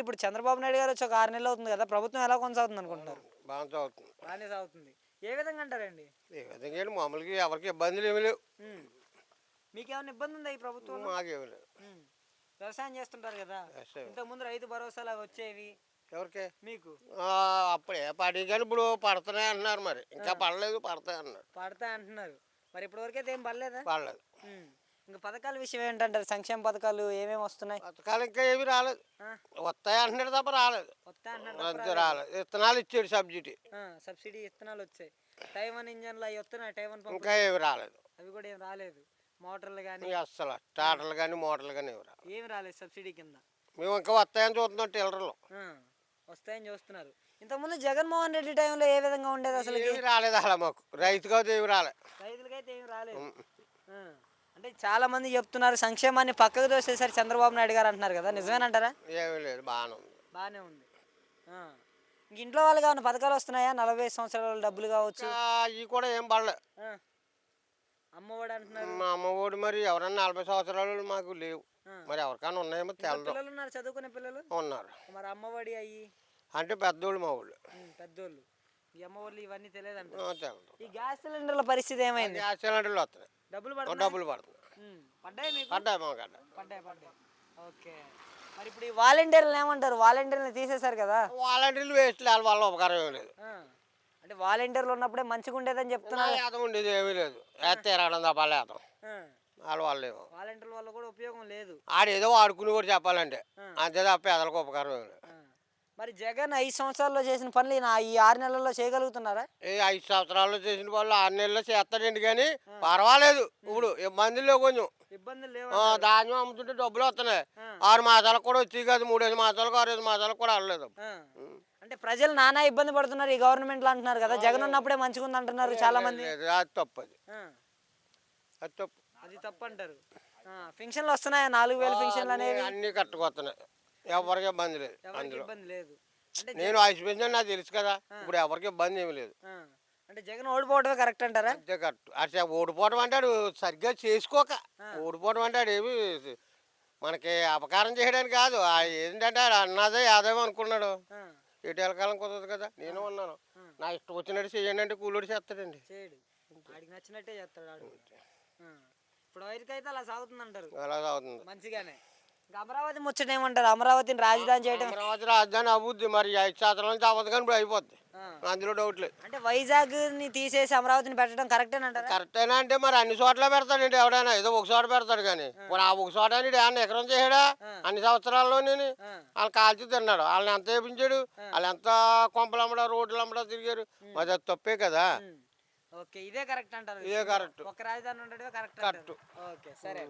మరి ఇప్పుడు చంద్రబాబు నాయుడు గారు వచ్చి ఒక ఆరు నెలలు అవుతుంది కదా ప్రభుత్వం ఎలా కొనసాగుతుంది అనుకుంటున్నారు? బాగా చదువుతుంది బాగానే సాగుతుంది. ఏ విధంగా అంటారండి? ఏ విధంగా ఏంటి మామూలుగా ఎవరికి ఇబ్బందులు ఏమి లేవు. ఉమ్. మీకేమైనా ఇబ్బంది ఉందా ఈ ప్రభుత్వం మాకేమి లేవు. వ్యవసాయం చేస్తుంటారు కదా. వ్యవసాయం. ఇంతకుముందు రైతు భరోసా లాగా వచ్చేవి. ఎవరికి? మీకు? ఆ, అప్పుడే పడి కానీ ఇప్పుడు పడుతున్నాయి అంటున్నారు మరి. ఇంకా పడలేదు పడతాయి అన్నారు పడతా అంటున్నారు. మరి ఇప్పటివరకు అయితే ఏం పడలేదా? పడలేదు. ఉమ్. ఇంకా పథకాల విషయం ఏంటంటారు? సంక్షేమ పథకాలు ఏమేమి వస్తున్నాయి? పథకాలు ఇంకా ఏమి రాలేదు. వస్తాయి అంటున్నాడు తప్ప రాలేదు. అంతే రాలేదు. విత్తనాలు ఇచ్చాడు సబ్సిడీ. సబ్సిడీ ఇత్తనాలు వచ్చాయి. టైవన్ ఇంజన్లు అవి వస్తున్నాయి టైవన్ ఇంకా ఏమి రాలేదు. అవి కూడా ఏం రాలేదు. మోటార్లు కానీ అస్సలు స్టార్టర్లు కానీ మోటార్లు కానీ ఏమి రాలేదు. ఏమి రాలేదు సబ్సిడీ కింద. మేము ఇంకా వస్తాయని చూస్తున్నాం టిల్లర్లు. ఆ, వస్తాయని చూస్తున్నారు. ఇంతకుముందు జగన్మోహన్ రెడ్డి టైంలో ఏ విధంగా ఉండేది అసలు ఏమి రాలేదు అలా మాకు. రైతుగా ఏమి రాలేదు రైతులకైతే ఏమి రాలేదు. అంటే చాలా మంది చెప్తున్నారు సంక్షేమాన్ని పక్కకు దోసేసరి చంద్రబాబు నాయుడు గారు అంటున్నారు కదా నిజమేనంటారా? ఏమీ లేదు బాగానే ఉంది. బాగానే ఉంది. ఆ. ఇంక ఇంట్లో వాళ్ళకి ఏమైనా పథకాలు వస్తున్నాయా? నలభై ఐదు సంవత్సరాల డబ్బులు కావచ్చు. ఇంకా ఇవి కూడా ఏం పడలేదు ఆ. అమ్మఒడి అంటున్నారు. మా అమ్మ ఒడి మరి ఎవరన్నా నలభై సంవత్సరాలు మాకు లేవు. ఆ. మరి ఎవరికైనా ఉన్నాయేమో తెలదు. పిల్లలు ఉన్నారు చదువుకునే పిల్లలు? ఉన్నారు. మరి అమ్మఒడి అయ్యి? అంటే పెద్దోళ్ళు మా ఉమ్, పెద్దోళ్ళు. ఈ అమ్మఒడి ఇవన్నీ తెలియదంట ఆ, తెలదు. ఈ గ్యాస్ సిలిండర్ల పరిస్థితి ఏమైంది? గ్యాస్ సిలిండర్లు వస్తున్నాయి. డబ్బులు ఓ పడుతున్నాయి డబ్బులు పడుతున్నాయి. పడ్డాయి మీకు? పడ్డాయి మాకు అడ్డ పడ్డాయి పడ్డాయి. ఓకే. మరి ఇప్పుడు ఈ వాలంటీర్లు ఏమంటారు? వాలంటీర్లు తీసేశారు కదా. వాలంటీర్లు వేస్ట్ వాళ్ళ వల్ల ఉపకారం ఏమీ లేదు. ఆ. అంటే వాలంటీర్లు ఉన్నప్పుడే మంచిగా ఉండేదని చెప్తున్నారు ఉండేది ఏమీ లేదు. వేస్తే రావడం తప్ప లేతం ఆ. వాళ్ళ వాళ్ళు ఏమో. వాలంటీర్ల వల్ల కూడా ఉపయోగం లేదు. ఆడేదో కూడా చెప్పాలంటే. అంతే తప్ప పేదలకు ఉపకారం ఏమీ లేదు. ఆ. మరి జగన్ ఐదు సంవత్సరాల్లో చేసిన పనులు ఈయన ఈ ఆరు నెలల్లో చేయగలుగుతున్నారా? ఏ ఐదు సంవత్సరాల్లో చేసిన వాళ్ళు ఆరు నెలల్లో చేస్తాడండి కానీ పర్వాలేదు. ఇప్పుడు మందిలో కొంచెం. ఇబ్బందులు లేవు ఆ, ధాన్యం అమ్ముతుంటే డబ్బులు వస్తున్నాయి. ఆ. ఆరు మాసాలకు కూడా వచ్చి కాదు మూడేసి మాసాలకు ఆరేసి మాసాలకు కూడా అవ్వలేదు ఆ. అంటే ప్రజలు నానా ఇబ్బంది పడుతున్నారు ఈ గవర్నమెంట్లో అంటున్నారు కదా జగన్ ఉన్నప్పుడే మంచిగా ఉంది అంటున్నారు చాలా మంది. లేదు, అది తప్పు అది ఆ. అది తప్పు. అది తప్పు అంటారు ఫింక్షన్లు వస్తున్నాయా? నాలుగు వేల ఫింక్షన్లు అనేవి అన్ని- అన్ని కట్టుకొస్తున్నాయి. ఎవరికి ఇబ్బంది లేదు ఎవరికి అందులో. ఇబ్బంది లేదు. అంటే నేను ఐస్ పెంచాను నాకు తెలుసు కదా ఇప్పుడు ఎవరికి ఇబ్బంది ఏమి లేదు. ఆ. అంటే జగన్ ఓడిపోవడమే కరెక్ట్ అంటారా? అంతే కరెక్ట్. అట్లా ఓడిపోవడం అంటే ఆడు సరిగ్గా చేసుకోక ఓడిపోవడం అంటే ఆడు ఏమి మనకి అపకారం చేయడానికి కాదు. ఆ ఏంటంటే ఆడు అన్నదే ఆదాయం అనుకున్నాడు. ఆ. ఎటు వెళ్ళకాలం కుదరదు కదా నేను ఉన్నాను. నా ఇష్టం వచ్చినట్టు చేయండి అంటే కూలోడు చేస్తాడండి. చేయడు ఆడికి నచ్చినట్టే చేస్తాడు ఆడు. ఆ. ఇప్పుడు వరకు అయితే అలా సాగుతుంది అంటారు అలా అవుతుంది మంచిగానే. అమరావతి ముచ్చట ఏమంటారు? అమరావతిని రాజధాని చేయడం అమరావతి రాజధాని అభివృద్ధి మరి ఐదు శాతం నుంచి అవ్వదు కానీ ఇప్పుడు అయిపోద్ది. అందులో డౌట్ లేదు అంటే వైజాగ్ని తీసేసి అమరావతిని పెట్టడం కరెక్టేనంటారా కరెక్టేనా అంటే మరి అన్ని చోట్ల పెడతాడండి ఎవడైనా ఏదో ఒక చోట పెడతాడు కానీ. మరి ఆ ఒక చోట అని ఏమన్నా ఎకరం చేయడా అన్ని సంవత్సరాల్లో నేను ఆ. వాళ్ళు కాల్చి తిన్నాడు. వాళ్ళని ఎంత వేపించాడు? వాళ్ళు ఎంత కొంపలు అమ్మడా రోడ్లు అమ్మడా తిరిగారు? మరి అది తప్పే కదా. ఓకే ఇదే కరెక్ట్ అంటారు ఇదే కరెక్ట్. ఒక రాజధాని ఉండడమే కరెక్ట్. అంటారు. ఓకే సరే.